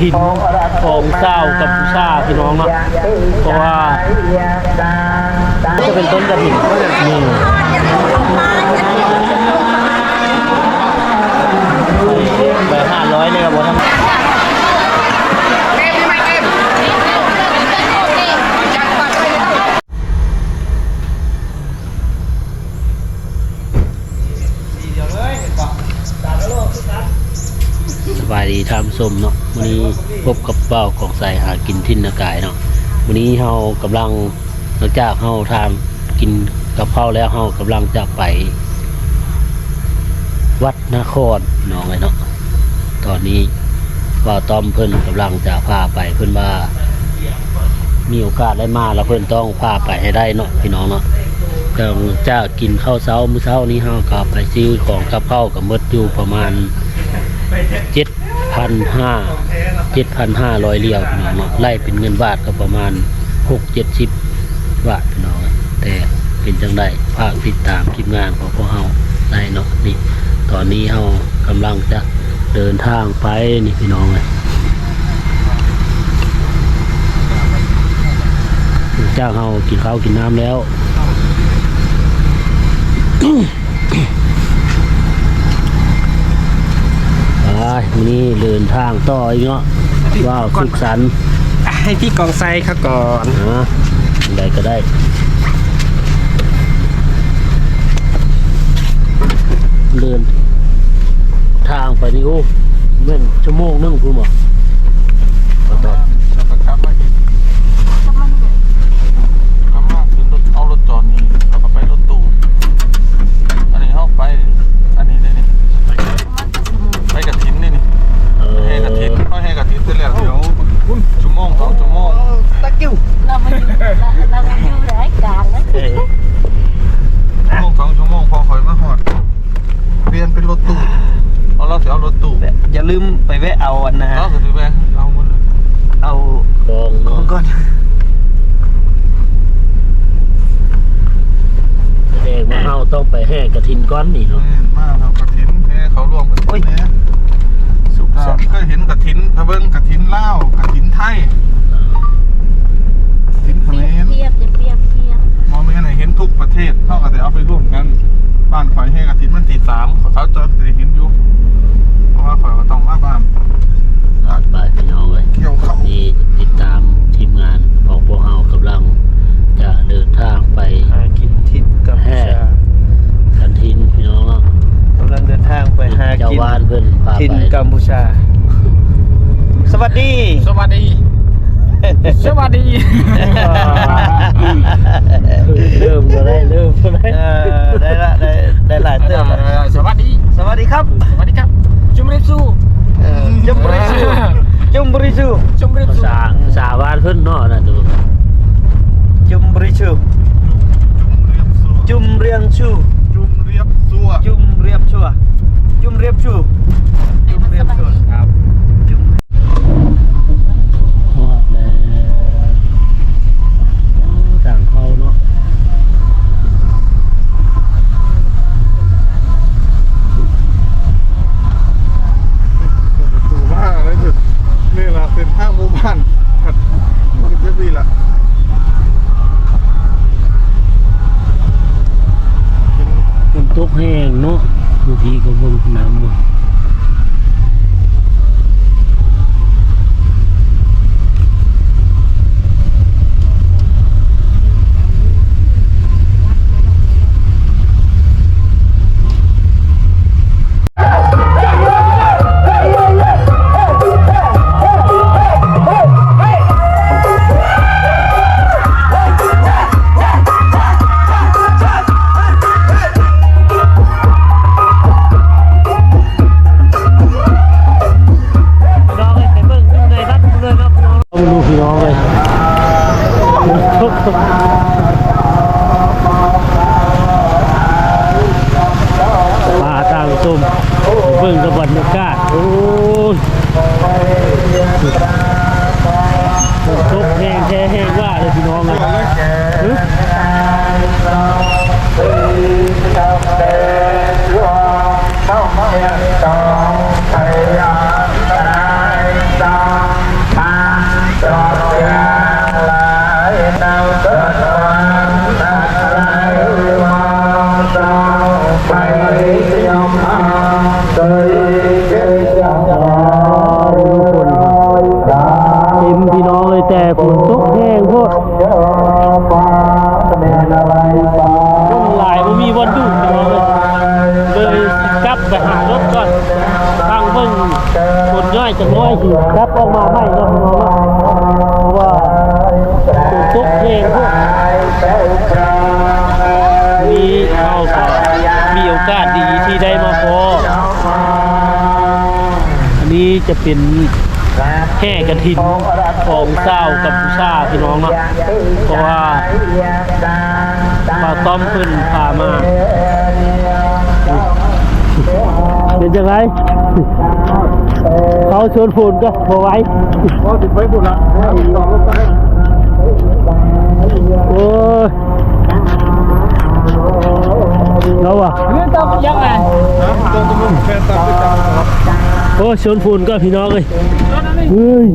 ถินของเศร้ากับผู้ชาพี่น้องเนาะเพราะว่าจะเป็นต้นกระถิ่นนี่ใบห้าร้อยเลยครับผม สบายดีทำส้มเนาะวันนี้พบกับเป้าของใส่หากินทิ้นนากายเนาะวันนี้เรากำลังหลังจากเราทานกินกับข้าวแล้วเรากำลังจะไป วัดนครน้องเลยเนาะตอนนี้ว่าต้อมเพิ่นกำลังจะพาไปเพิ่นว่า มีโอกาสได้มาแล้วเพิ่นต้องพาไปให้ได้เนาะพี่น้องเนาะจังจะกินข้าวเช้ามื้อเช้านี้เฮาก็ไปซื้อของกับข้าวกับมดอยู่ประมาณเจ็ด พันห้าเจ็ดพันห้าร้อยเรียวพี่น้องเนาะไล่เป็นเงินบาทก็ประมาณหกเจ็ดสิบบาทพี่น้องแต่เป็นจังได้ภาคติดตามทีมงานของพวกเฮาได้เนาะนี่ ตอนนี้เฮากำลังจะเดินทางไปนี่พี่น้องเลยหลังจาเฮากินข้าวกินน้ำแล้ว ไปวั นนี้เดินทางต่ออีกเนาะว้าวสุขสันต์ให้พี่กองไซครับก่อนนะใดก็ได้เดินทางไปนี่โอ้เม่นชั่วโมงนึงคุณหมอขอตอบ แล้วก็กลับมาอีกกลับมาถึงรถเอารถจอดนี่แล้วก็ไปรถตู้ อันนี้เขาไป อันนี้ได้นี่ไปกับทินนี่นี่ เออ เฮกับทินเขาเฮกับทินเสร็จแล้วเดี๋ยวชั่วโมงสองชั่วโมง ตะกิ้ว เรามาอยู่เรามาอยู่รายการแล้ว เอ้ย ชั่วโมงสองชั่วโมงพอคอยมาหอดเปลี่ยนเป็นรถตู้เอาเราเสียเอารถตู้ อย่า ลืมไปแวะเอาอันนะฮะเราถือไปเอาหมดเลยเอากองขอเนาะงก่อนแสดงว่าเฮาต้องไปแห่กระถินก้อนนี่เนาะแม่นมากครับกระถินแห่เขารวมกันทินเนี่ยสุกอ่าสันต์เคยเห็นกระถินพะเบิ้งกระถินลาวกระถินไทยกระถินเขเปมรียบรเทียบจะเปรียบเทียบมองไม่ไหนเห็นทุกประเทศเท่ากับแต่เอาไปร่วมกันบ้านข่อยให้กระถินมันติดสามขอเท้าเจอแต่เห็นอยู่ เพราะว่าข่อยก็ต้องมาบ้านอยาก ไปพี่น้องเลย เกี่ยวเขา นี่ติดตามทีมงานของพวกเฮากำลังจะเดินทางไป หากินทิศกัมพูชา กันทินพี่น้องเนาะ กำลังเดินทางไปหา เจ้า กิน บ้านเพิ่นพา ทิน ไป กัมพูชา สวัสดี ส วัสดี สวัสดี เริ่มก็ได้เริ่มก็ได้เออได้ละได้ได้หลายเติมละสวัสดี สวัสดีครับ สวัสดีครับ จุมริซูเออจุมบริสุจุมบริสุจุมริภาซูษาภาษาบ้านเพิ่นเนาะนะตั ส้มเบิ่งกับบรรยากาศโอ้ยทุกแห้งแท้แห้งว่าเลยพี่น้องเลยหึต้ย จังน้อยสิครับออกมาใหม่เนาะพี่น้องเนะเพราะว่าตุกเพลงพวกมีเข้าก็มีโอกาสดีที่ได้มาพออันนี้จะเป็นแห่กระถินของเศร้ากับผู้ชาพี่น้องเนาะเพราะว่าปาต้อมเพิ่นพามาเป็นจังไง เขาชวนพูนก็พอไว้พอติดไว้พุ่นละต่อรถไปโอ้ยเราอะนะตรงตรงแค่ตามไปจับโอ้ยชวนพูนก็พี่น้องเลยเฮ้ย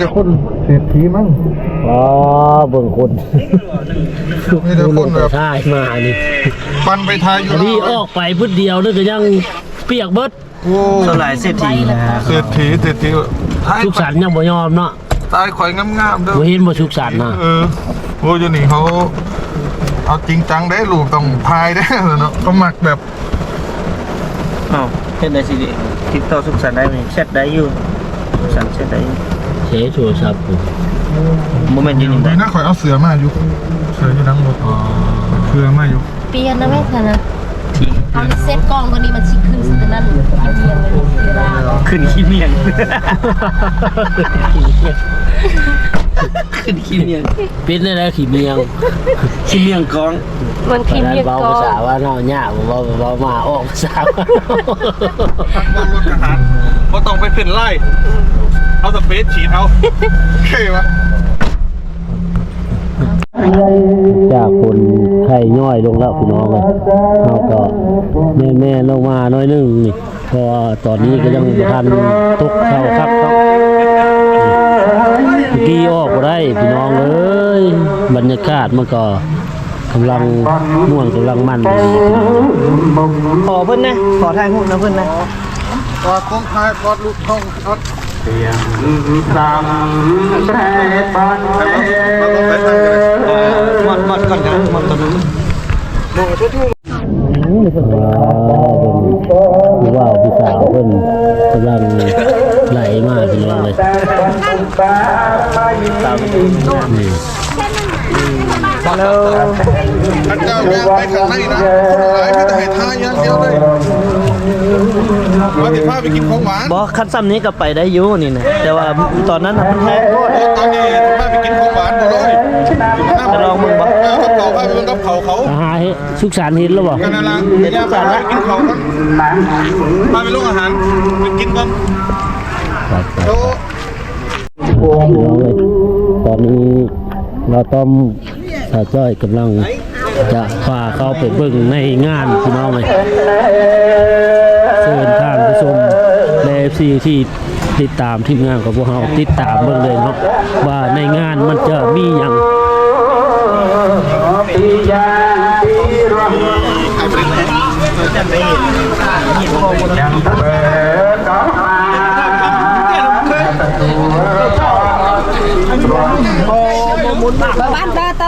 จะคนเศรษฐีมั้งอ๋อเบิ่งคนมีแต่คนแบบใช่มานี่ ปันไปทายอยู่อันนี้ออกไปพื้นเดียวนึกก็ยังเปียกเบิดโอ้เท่าไหร่เศรษฐีนะเศรษฐีเศรษฐีท้ายสุขสันต์ยังบ่ยอมเนาะตายข่อยงามๆเด้อบ่เห็นบ่สุขสันต์นะเออโอ้ยอยู่นี่เขาเอาจริงจังได้ลูกต้องพายได้เนาะเขาหมักแบบอ้าวเฮ็ดได้สิติดต่อสุขสันต์ได้ไหมแชทได้อยู่สุขสันต์แชทได้อยู่เสียโทรศัพท์ผมโมเมนต์อยืนอยู่นี่ได้นะข่อยเอาเสือมาอยู่เสืออยู่ทั้งหมดเสือมาอยู่ เปลี่ยนนะแม่ค่ะนะที่เอาเซ็ตกล้องตัวนี้มันชิขึ้นสุดนั้นกินเมียงเลยเวลาขึ้นขี้เมียง ขึ้นขี้เมียงเป็นได้แล้วขี่เมียง ขี้เมียงกองมันกินเมียงเบากล้อภางษาว่าเนาะยากบ่บ่บ่มาออกภาษาบนรถทหารก็ต้องไปเส้นไล่เอาสเปซฉีดเอาเท่ปะจากคน ไข้ย่อยลงแล้วพี่น้องเลยเราก็แม่แม่ๆลงมาน้อยหนึงนี่เพอตอนนี้ก็ยังบ่ทันตกเข้าครับครับเมื่อกี้ออกบ่ได้พี่น้องเอ้ยบรรยากาศมันก็กำลังม่วนกำลังมันดีพี่น้องขอเพิ่นนะขอทายหุ้นนะเพิ่นนะกอดกองพายกอดลูกท้องกอด เตียงดังแร่ปันเราต้องไปทางกันมดหมดก่อนกันหมดก่อนว้าวเป็นว้าวพี่สาวเพิ่นกำลังไหลมาพี่น้องเลยนี่ ฮัลโหลท่านเจ้าย่างไปข้างในนะคนหลายไม่ได้ให้ทายย่างเดียวเลยว่าติดผ้าไปกินของหวานบอกคันซ้ำนี้ก็ไปได้อยู่นี่นะแต่ว่าตอนนั้นนะมันแพงโคตรโอ้ตอนนี้ติดผ้าไปกินของหวานหมดเลยจะลองมึงบอกับเขาผ้าไปเบิ่งกับเขาเขาหารให้สุขสันต์เห็นแล้วบ่กันนั่นละย่างไปหากินเขากันพาไปลูกอาหารไปกินกันโตตอนนี้เราต้อม สาวจ้อยกำลังจะพาเข้าไปเบิ่งในงานพี่น้องเลยเชิญท่านผู้ชมและซีที่ติดตามทีมงานของพวกเราติดตามเบิ่งเลยเนาะว่าในงานมันจะมีอย่างบ้านตาเตาได้เตา Sao mày mày mày chăm vô vinh rồi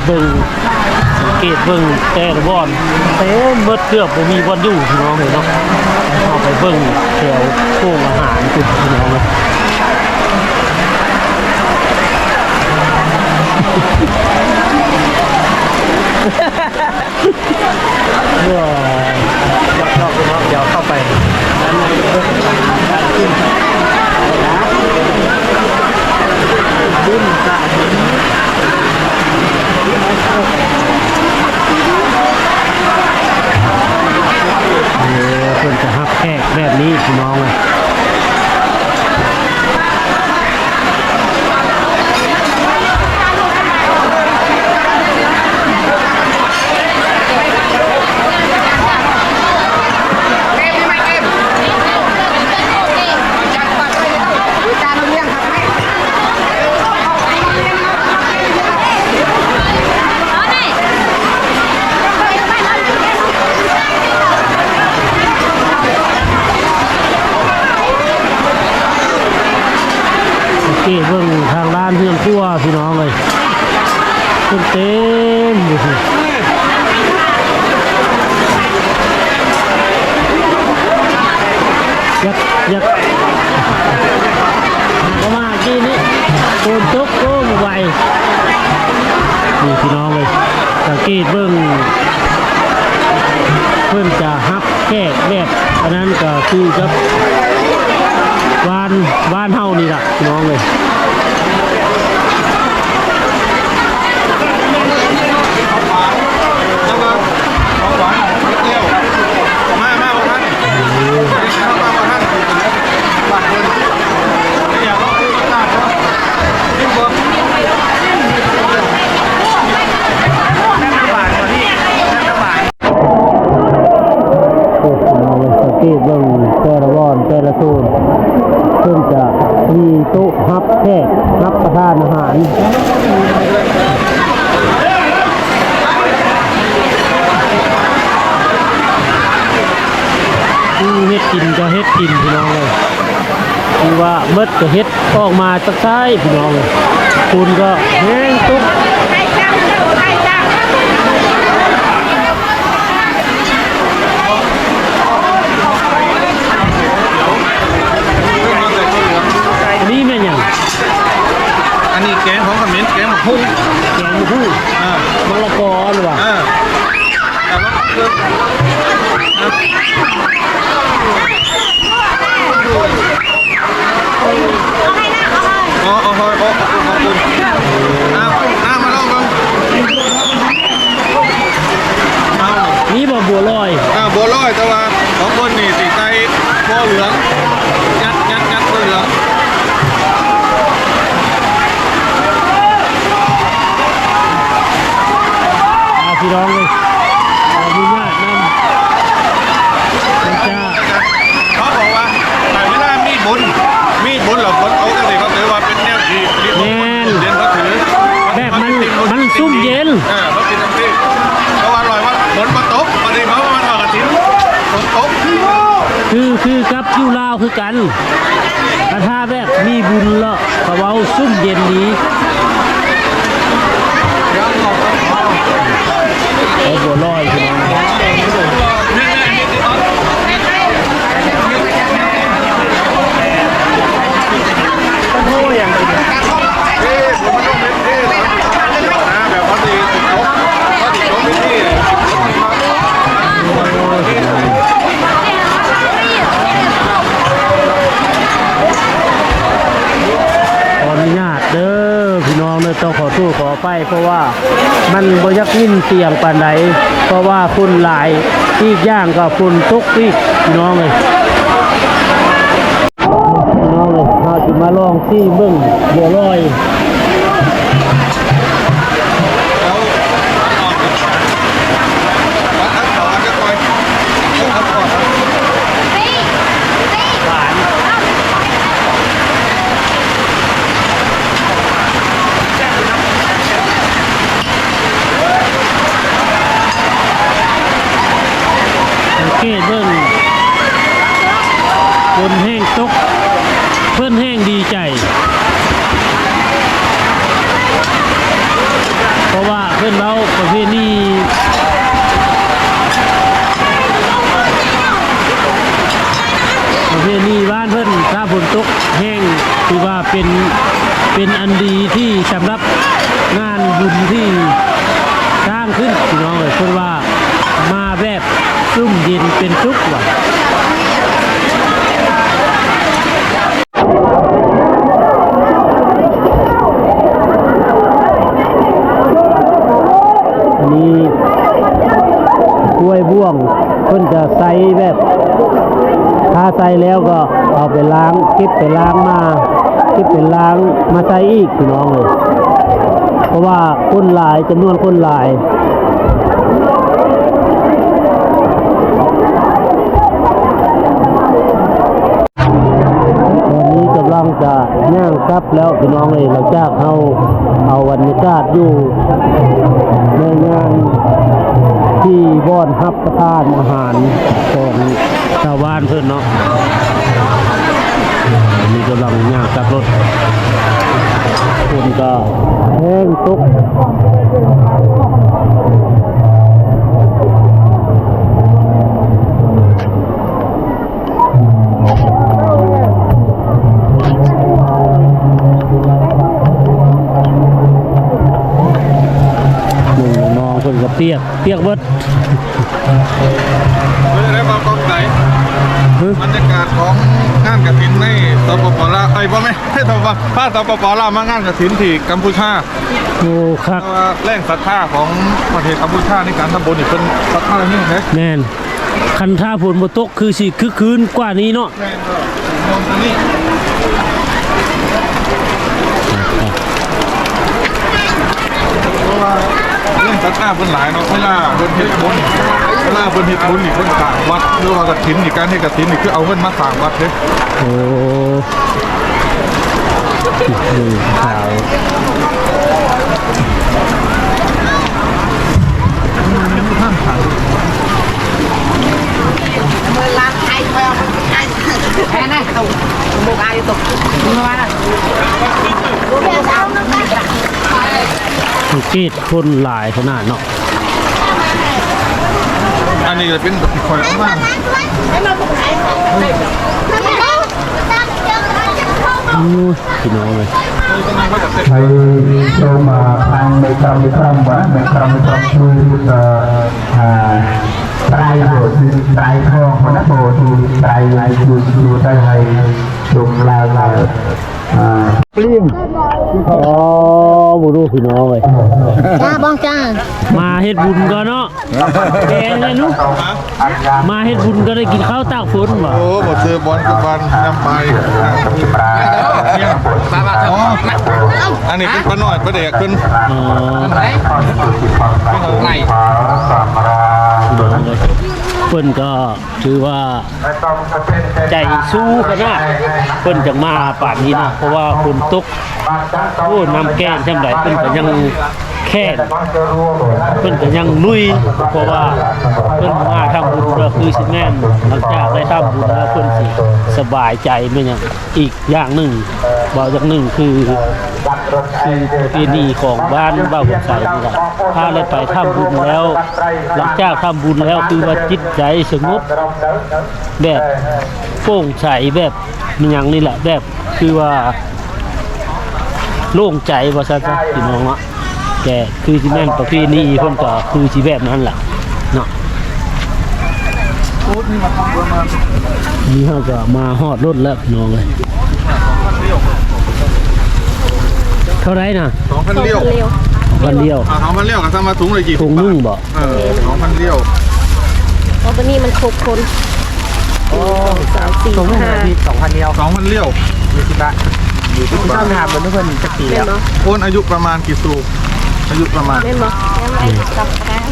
เกตเบิ่งสังเกตเบิ่งแต่ละบอนเต็มเบิดเกือบบ่มีบอนอยู่พี่น้องเลยเนาะเอาไปเบิ่งแถวโค้งอาหารจุดพี่น้องเลยเพื่อยักยอกเนาะเดี๋ยวเข้าไปดิ้นกะ เพื่อนจะฮักแขกแบบนี้พี่น้องเลย พี่น้องเลย กินก็เฮ็ดกินพี่น้องเลยคือว่าเบิดก็เฮ็ดออกมาจากซ้ายพี่น้องเลยคุณก็แห้งตุ๊กอันนี้แม่นหยังอันนี้แกงของขมิ้นแกงหมกหุ้งแกงผู้อ่ามะละกอหรือเปล่าอ่าแต่ว่าคืออ๋ออ๋ออ๋ออ๋อขอบคุณขอบคุณอ้าวน้ำมาลองลองเอา นี่บ่บัวลอย อ่าบัวลอยแต่ว่าของคนนี่สีใจบัวเหลืองยัดยัดยัดบัวเหลือง อาพี่น้องเลยขออนุญาตนำมันจะ เขาบอกว่าแต่เวลามีดบุญมีดบุญเหรอคนเขาก็เลยเขาถือว่าเป็นแนวที่ที่เขาเรียนเขาถือ แบบมันมันซุ่มเย็น เออเขาติดตรงที่เพราะว่าลอยว่าฝนมาตกพอดีเขาว่ามันออกกระถิ่นฝนตก คือกับอยู่ลาวคือกันแต่ถ้าแบบมีบุญละกระเว้าซุ่มเย็นนี้เอาบัวลอยพี่น้องโอ้ยอย่างนี้ เอ๊ะผมมันต้องเป็นเอ๊ะนะแบบพอดีตกพอดีตกเป็นที่ ขออนุญาตเด้อพี่น้องเด้อต้องขอโทษขอไป เพราะว่ามันบริยักยินเสียงปานใดเพราะว่าฝุ่นหลายอีกอย่างก็ฝุ่นตกอีกน้องเลยน้องเลยเราจะมาลองที่เบิ่งบัวลอย วัดอักษรจะคอยอักษร หวาน นเว้าประเภทนี้ประเภทนี้บ้านเพิ่นถ้า ฝนตกแห้งคือว่าเป็นเป็นอันดีที่สำหรับงานบุญที่สร้างขึ้นพี่น้องเลยเพิ่นว่ามาแบบซุ่มเย็นเป็นทุกข์ว่ะ อันนี้กล้วยบ่วงเพิ่นจะใส่แบบถ้า ใส่แล้วก็เอาไปล้างเก็บไปล้างมาเก็บไปล้างมาใส่อีกพี่น้องเลยเพราะว่าคนหลายจำนวนคนหลายตอนนี้กำลังจะย่างกลับแล้วพี่น้องเลยหลังจากเราเอาบรรยากาศอยู่ในงานที่บ้อนรับประทานอาหารของ ชาวบ้านเพื่อนเนาะอันนี้กำลังย่างกลับรถคนก็แห้งตกหนึ่งน้องเพิ่นก็เปียกเปียกเบิด ไม่ได้มากองไหนบรรยากาศของงานก ระถินในสปปลาวไอ้ยบ่แม่ให้สปปภาคสปปลาวมางานกระถินที่กัมพูชาโอ้คัเพราะว่าแรงศรัทธาของประเทศกัมพูชาในการทำบุญนี่เป็นศรัทธาอย่างนี้เด้แน่นคันท่าฝนบ่ตกคือสิคึกคืนกว่านี้เนาะ แม่ก็มองตรงนี้เพราะว่าเรื่องศรัทธาเพิ่นหลายเนาะเวลาเพิ่นเฮ็ดบุญ ลาเพิ่นเฮ็ดบุญนี่เพิ่นสร้างวัดหรือว่ากฐินนี่การเฮ็ดกฐินนี่คือเอาเงินมาสร้างวัดเด้โอ้ดูข่าวแค่นั้นตุกมุกอายตุกมึงว่าน่ะสังเกตคนหลายขนาดเนาะ อันนี้จะเป็นข่อยมอกมาพี่น้องเลยใครเข้ามาทางในคำในคำวัดในคำในคำชื่อจะ ไตรโยธิไตรทองพระโพธิไตรไหลยุนยูไตรไหลจุมลายลายปลิ้งอ๋อบุรุษพี่น้องเลยจ้าบ้องจ้า มาเฮ็ดบุญก็เนาะแกงเลยนุ๊กมาเฮ็ดบุญก็ได้กินข้าวตากฝนบ่โอ้บ่ซื้อบอนกับบอลน้ำไปออันนี้เป็นประน้อยประเด็กขึ้นไหน เพิ่นก็ถือว่าใจสู้ขนาดเพิ่นจะมาป่านนี้นะเพราะว่าฝนตกโอ้น้ำแกงจังไดเพิ่นก็ยัง แค่นเพิ่นก็ยังลุยเพราะว่าเพิ่นมาทำบุญก็คือสิแม่นหลังจากได้ทำบุญแล้วเพิ่นสิสบายใจไม่หยังอีกอย่างหนึ่งบอกอย่างหนึ่งคือคือประเพณีของบ้านบ้านหัวใจนี่แหละถ้าได้ไปทำบุญแล้ว หลังจากทำบุญแล้วคือว่าจิตใจสงบแบบโปร่งใสแบบมันยังนี่แหละแบบคือว่าโล่งใจว่าซะจ้ะพี่น้องเนาะ แต่คือสิแม่นประเพณีเพิ่นก็คือสิแบบนั้นแหละเนาะนี่เขาก็มาฮอดรถแล้วพี่น้องเลยเท่าไรนะสองพันเลี้ยววันเดียวอ่าสองพันเลี้ยวกับสมาถุงเลยกี่ถุงนึ่งบ่เออสองพันเลี้ยวเพราะตัวนี้มันครบคนสามสี่ห้าสองพันเดียวสองพันเลี้ยวยี่สิบบาทยี่สิบบาททำเหมือนทุกคนจะปีเล่แล้นวเนาะโอนอายุประมาณกี่สูบ อายุประมาณเล่นเนาะยังไงกับการ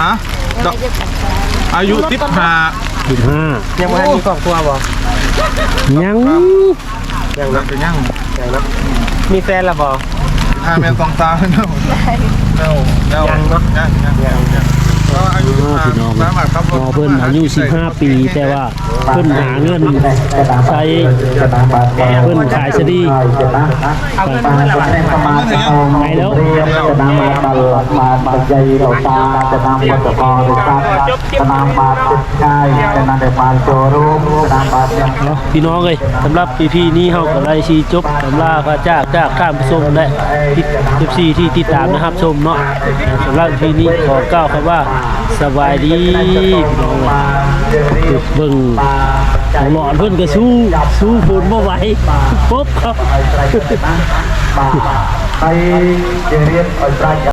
ฮะยังดไงอกจะกับการอายุสิบห้าสิบห้ายังไม่ทันมีครอบครัวบ่ยังยังแล้วเป็นยังมีแฟนแล้วบ่ห้าแม่สองตาแล้วแล้วแล้วยังเนอะยังยังยัง ยังโอ้อายุอ๋อพี่น้องสามารถขับรน้องเพิ่นอายุ 15 ปีแต่ว่าเพิ่นหาเงินใช้เพิ่นขายสดีเอาเงินมาแล้วมาไปแล้วจะนำมาตลอดมาบรรยายเราตาจะนำมาตะกองเลยครับจะนำมาติดใจจะนำได้มาโชว์รูมจะนำมาเนี่ยเนาะพี่น้องเอ้ยสำหรับ EP นี้เฮาก็ได้ชีจบสำลาพระจ้าจากท่านผู้ชมและที่14ที่ติดตามนะครับชมเนาะสำหรับ EP นี้ขอกล่าวคำว่า สบายดีเบิ่งเอาหลอนเพิ่นก็สู้สู้ฝนบ่ไหวปุ๊บครับไปเรียนเอาใจ